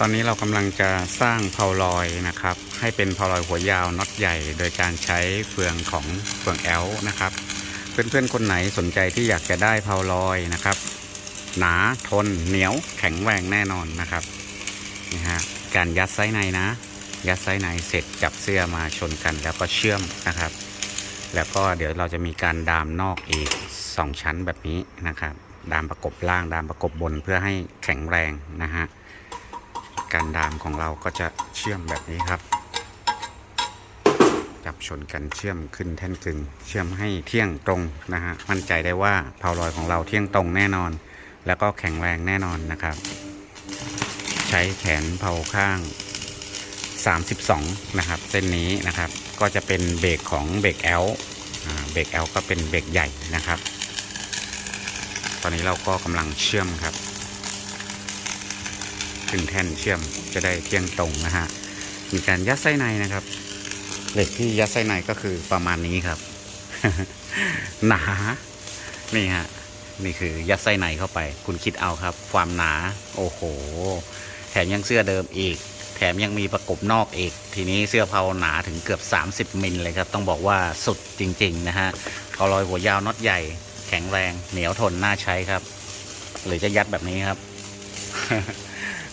ตอนนี้เรากำลังจะสร้างเพาลอยนะครับ ให้เป็นเพาลอยหัวยาวน็อตใหญ่ โดยการใช้เฟืองของเฟืองแอลนะครับ เพื่อนๆคนไหนสนใจที่อยากจะได้เพาลอยนะครับ หนาทนเหนียวแข็งแรงแน่นอนนะครับนี่ฮะการยัดไส้ในนะ ยัดไส้ในเสร็จจับเสื้อมาชนกันแล้วก็เชื่อมนะครับ แล้วก็เดี๋ยวเราจะมีการดามนอกอีก 2 ชั้นแบบนี้นะครับ ดามประกบล่างดามประกบบนเพื่อให้แข็งแรงนะฮะ การดามของเราก็จะเชื่อมแบบนี้ครับ จับชนกันเชื่อมขึ้นแท่นกึงเชื่อมให้เที่ยงตรงนะฮะมั่นใจได้ว่าเพาลอยของเราเที่ยงตรงแน่นอน แล้วก็แข็งแรงแน่นอนนะครับ ใช้แขนเผาข้าง 32 นะครับ เส้นนี้นะครับก็จะเป็นเบรกของเบรกแอลเบรกแอลก็เป็นเบรกใหญ่นะครับ ตอนนี้เราก็กำลังเชื่อมครับ ขึ้นแท่นเชื่อมจะได้เที่ยงตรงนะฮะ มีการยัดไส้ในนะครับ เหล็กที่ยัดไส้ในก็คือประมาณนี้ครับ หนา นี่ฮะ นี่คือยัดไส้ในเข้าไป คุณคิดเอาครับ ความหนา โอ้โห แถมยังเสื้อเดิมอีก แถมยังมีประกบนอกอีก ทีนี้เสื้อเพาหนาถึงเกือบ 30มิลเลยครับ ต้องบอกว่าสุดจริง ๆ นะฮะเขาลอยหัวยาวน็อตใหญ่ แข็งแรง เหนียวทนน่าใช้ครับ หรือจะยัดแบบนี้ครับ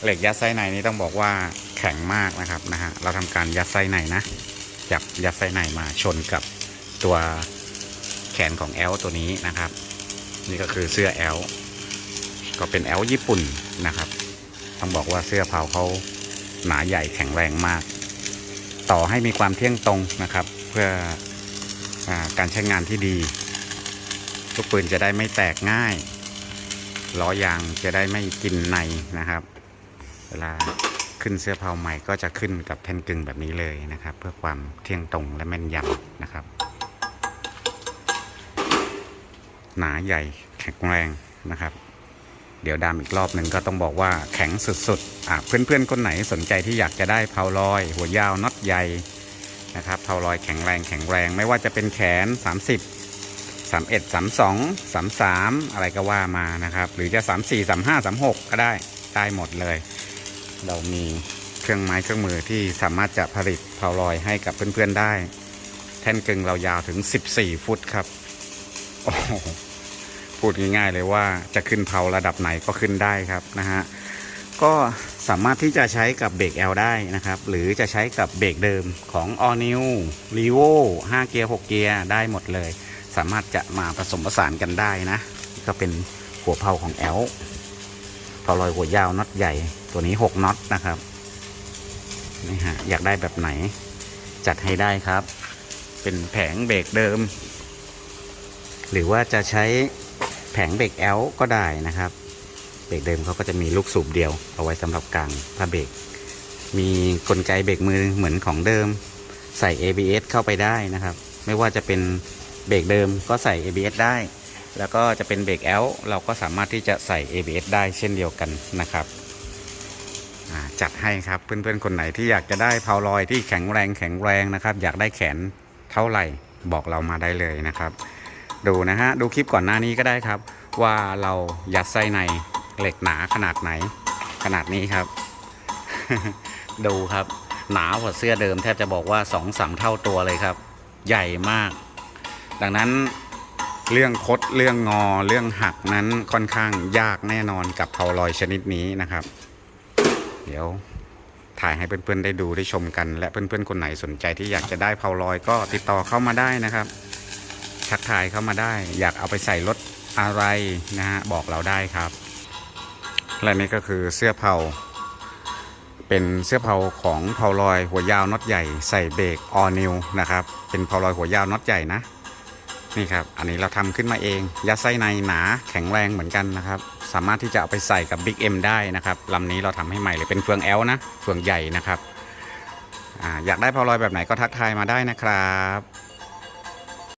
เหล็กยัดไส้ในนี้ต้องบอกว่าแข็งมากนะครับนะฮะเราทำการยัดไส้ในนะจับยัดไส้ในมาชนกับตัวแขนของแอลตัวนี้นะครับ นี่ก็คือเสื้อแอลก็เป็นแอลญี่ปุ่นนะครับ ต้องบอกว่าเสื้อเผาเขาหนาใหญ่แข็งแรงมาก ต่อให้มีความเที่ยงตรงนะครับ เพื่ออการใช้งานที่ดีลูกปืนจะได้ไม่แตกง่ายล้อยางจะได้ไม่กินในนะครับ เวลาขึ้นเสื้อเผาใหม่ก็จะขึ้นกับแท่นกึ่งแบบนี้เลยนะครับ เพื่อความเที่ยงตรงและแม่นยำนะครับ หนาใหญ่แข็งแรงนะครับ เดี๋ยวดามอีกรอบหนึ่งก็ต้องบอกว่าแข็งสุดๆอะเพื่อนๆคนไหนสนใจที่อยากจะได้เพาลอย หัวยาวน็อตใหญ่นะครับเพาลอยแข็งแรงแข็งแรง ไม่ว่าจะเป็นแขน 30 31 32 33 อะไรก็ว่ามานะครับ หรือจะ 34 35 36 ก็ได้ ได้หมดเลย เรามีเครื่องไม้เครื่องมือที่สามารถจะผลิตเพาลอยให้กับเพื่อนๆได้ แท่นกึ่งเรายาวถึง 14 ฟุตครับโอ้พูดง่ายๆเลยว่าจะขึ้นเพาระดับไหนก็ขึ้นได้ครับนะฮะก็สามารถที่จะใช้กับเบรก L ได้นะครับ หรือจะใช้กับเบรกเดิมของ All New r e v o 5 เกียร์ 6 เกียร์ได้หมดเลย สามารถจะมาผสมผสานกันได้นะ ก็เป็นหัวเพาของ L เพาลอยหัวยาวน็อตใหญ่ตัวนี้6น็อตนะครับนี่ฮะอยากได้แบบไหน จัดให้ได้ครับ เป็นแผงเบรกเดิม หรือว่าจะใช้แผงเบรก L ก็ได้นะครับเบรกเดิมเขาก็จะมีลูกสูบเดียว เอาไว้สำหรับกลางผ้าเบรกมีกลไกเบรกมือเหมือนของเดิม ใส่ ABS เข้าไปได้นะครับ ไม่ว่าจะเป็นเบรกเดิมก็ใส่ ABS ได้ แล้วก็จะเป็นเบรก L เราก็สามารถที่จะใส่ ABS ได้เช่นเดียวกันนะครับจัดให้ครับเพื่อนๆคนไหนที่อยากจะได้เพาลอยที่แข็งแรงแข็งแรงนะครับ อยากได้แขนเท่าไหร่บอกเรามาได้เลยนะครับ ดูนะฮะดูคลิปก่อนหน้านี้ก็ได้ครับ ว่าเรายัดไส้ในเหล็กหนาขนาดไหน ขนาดนี้ครับ ดูครับหนากว่าเสื้อเดิมแทบจะบอกว่าสองสามเท่าตัวเลยครับ ใหญ่มาก ดังนั้น เรื่องคดเรื่องงอเรื่องหักนั้นค่อนข้างยากแน่นอนกับเพาลอยชนิดนี้นะครับ เดี๋ยวถ่ายให้เพื่อนๆได้ดูได้ชมกัน และเพื่อนๆคนไหนสนใจที่อยากจะได้เพาลอยก็ติดต่อเข้ามาได้นะครับทักทายเข้ามาได้ อยากเอาไปใส่รถอะไรนะฮะบอกเราได้ครับ และนี่ก็คือเสื้อเผาเป็นเสื้อเผาของเผาลอยหัวยาวน็อตใหญ่ใส่เบรกออนิวนะครับเป็นเผาลอยหัวยาวน็อตใหญ่นะ นี่ครับ อันนี้เราทำขึ้นมาเอง ยัดไส้ในหนาแข็งแรงเหมือนกันนะครับ สามารถที่จะเอาไปใส่กับ Big M ได้นะครับลำนี้เราทำให้ใหม่เลยเป็นเฟืองแอลนะ เฟืองใหญ่นะครับออยากได้พอลอยแบบไหนก็ทักทายมาได้นะครับ